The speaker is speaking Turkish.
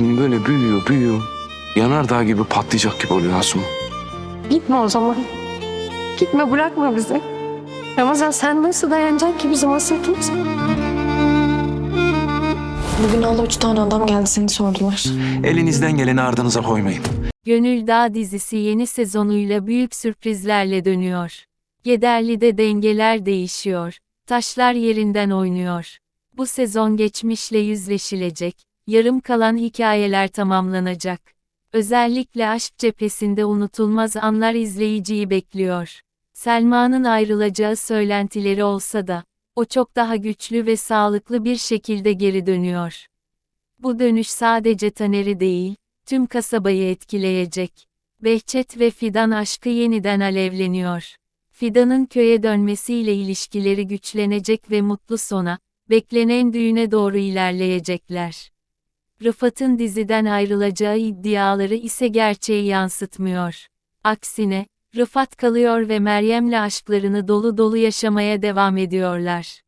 Böyle büyüyor büyüyor. Yanardağ gibi patlayacak gibi oluyor Asuman. Gitme o zaman. Gitme bırakma bizi. Ramazan sen nasıl dayanacaksın ki bizim hasretimize? Bugün hala üç tane adam geldi seni sordular. Elinizden geleni ardınıza koymayın. Gönül Dağ dizisi yeni sezonuyla büyük sürprizlerle dönüyor. Yederli'de dengeler değişiyor. Taşlar yerinden oynuyor. Bu sezon geçmişle yüzleşilecek. Yarım kalan hikayeler tamamlanacak. Özellikle aşk cephesinde unutulmaz anlar izleyiciyi bekliyor. Selma'nın ayrılacağı söylentileri olsa da, o çok daha güçlü ve sağlıklı bir şekilde geri dönüyor. Bu dönüş sadece Taner'i değil, tüm kasabayı etkileyecek. Behçet ve Fidan aşkı yeniden alevleniyor. Fidan'ın köye dönmesiyle ilişkileri güçlenecek ve mutlu sona, beklenen düğüne doğru ilerleyecekler. Rıfat'ın diziden ayrılacağı iddiaları ise gerçeği yansıtmıyor. Aksine, Rıfat kalıyor ve Meryem'le aşklarını dolu dolu yaşamaya devam ediyorlar.